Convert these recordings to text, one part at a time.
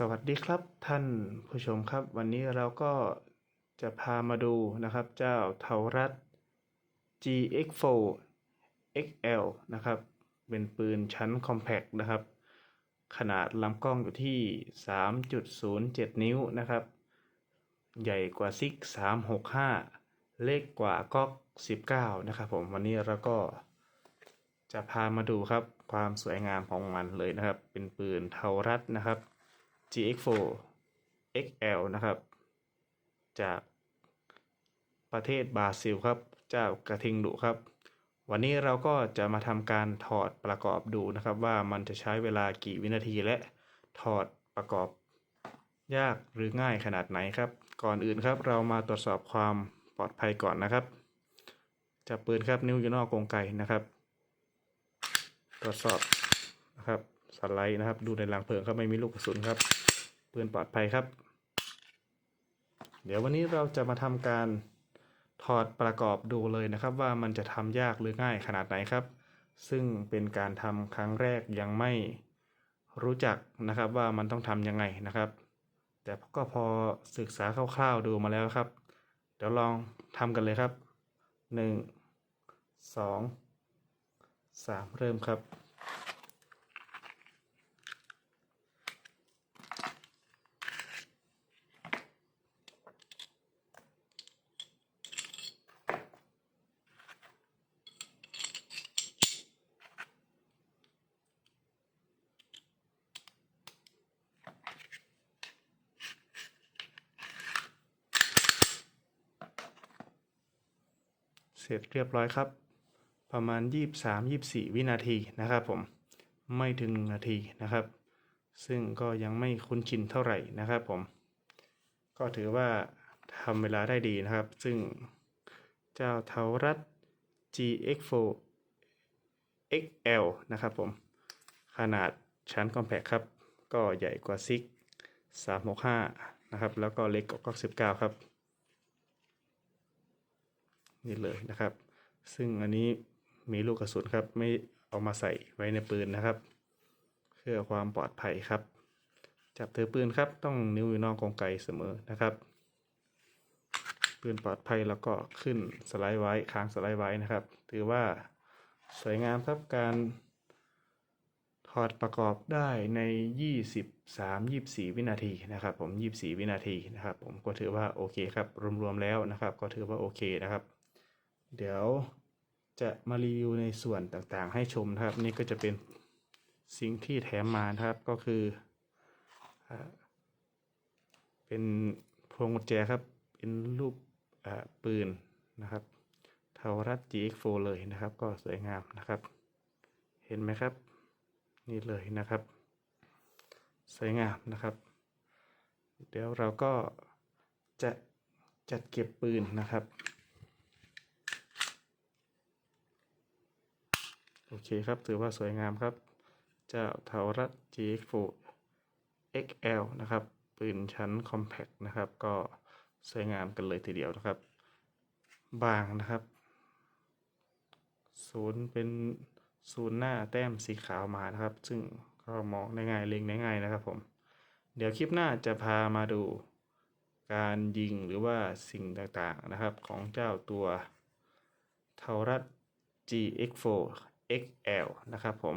สวัสดีครับท่านผู้ชมครับ วันนี้เราก็จะพามาดูนะครับเจ้าเทารัด GX4 XL นะครับ เป็นปืนชั้นคอมแพคนะครับ ขนาดลำกล้องอยู่ที่ 3.07 นิ้วนะครับ ใหญ่กว่าซิก365 เล็กกว่าก๊อก 19 นะครับผมวันนี้เราก็จะพามาดูครับความสวยงามของมันเลยนะครับ เป็นปืนเทารัดนะครับ GX4 XL นะครับ จากประเทศบราซิลครับ เจ้ากระทิงดุครับ วันนี้เราก็จะมาทำการถอดประกอบดูนะครับ ว่ามันจะใช้เวลากี่วินาทีและถอดประกอบยากหรือง่ายขนาดไหนครับ ก่อนอื่นครับเรามาตรวจสอบความปลอดภัยก่อนนะครับจับปืนครับนิ้วอยู่นอกกรงไกนะครับ ตรวจสอบนะครับสไลด์นะครับ ดูในรังเพลิงครับไม่มีลูกกระสุนครับ ปืนปลอดภัยครับ เดี๋ยววันนี้เราจะมาทำการถอดประกอบดูเลยนะครับ ว่ามันจะทำยากหรือง่ายขนาดไหนครับ ซึ่งเป็นการทำครั้งแรกยังไม่รู้จักนะครับว่ามันต้องทำยังไงนะครับ แต่ก็พอศึกษาคร่าวๆดูมาแล้วครับ เดี๋ยวลองทำกันเลยครับหนึ่งสองสามเริ่มครับ เสร็จเรียบร้อยครับ ประมาณ 23-24 วินาทีนะครับผมไม่ถึงนาทีนะครับ ซึ่งก็ยังไม่คุ้นชินเท่าไหร่นะครับผม ก็ถือว่าทำเวลาได้ดีนะครับ ซึ่งเจ้าเทารัด GX4 XL นะครับผม ขนาดชั้นคอมแพคครับ ก็ใหญ่กว่าซิก365 นะครับ แล้วก็เล็กกว่าก๊อก19ครับ นี่เลยนะครับ ซึ่งอันนี้มีลูกกระสุนครับ ไม่เอามาใส่ไว้ในปืนนะครับ เพื่อความปลอดภัยครับ จับถือปืนครับ ต้องนิ้วอยู่นอกกรงไกเสมอนะครับ ปืนปลอดภัยแล้วก็ขึ้นสไลด์ไว้ค้างสไลด์ไว้นะครับ ถือว่าสวยงามครับการถอดประกอบได้ใน 23 24 วินาทีนะครับ ผม 24 วินาทีนะครับ ผมก็ถือว่าโอเคครับ รวมๆแล้วนะครับ ก็ถือว่าโอเคนะครับ เดี๋ยวจะมารีวิวในส่วนต่างๆ ให้ชมนะครับ นี่ก็จะเป็นสิ่งที่แถมมานะครับก็คืออเป็นพวงกุญแจครับ เป็นรูปปืนนะครับเทารัด GX4 เลยนะครับ ก็สวยงามนะครับ เห็นไหมครับ นี่เลยนะครับ สวยงามนะครับ เดี๋ยวเราก็จะจัดเก็บปืนนะครับ โอเคครับ ถือว่าสวยงามครับ เจ้าเทารัด GX4 XL นะครับ ปืนชั้นคอมแพคนะครับ ก็สวยงามกันเลยทีเดียวนะครับ บางนะครับ ศูนย์เป็นศูนย์หน้าแต้มสีขาวมานะครับ ซึ่งก็มองได้ง่ายเล็งได้ง่ายนะครับผม เดี๋ยวคลิปหน้าจะพามาดูการยิงหรือว่าสิ่งต่างๆนะครับของเจ้าตัวเทารัด GX4 XL นะครับผม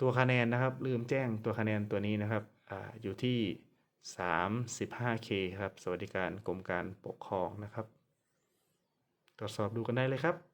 ตัวคะแนนนะครับ ลืมแจ้งตัวคะแนนตัวนี้นะครับออยู่ที่ 35K ครับ สวัสดิการกรมการปกครองนะครับ ตรวจสอบดูกันได้เลยครับ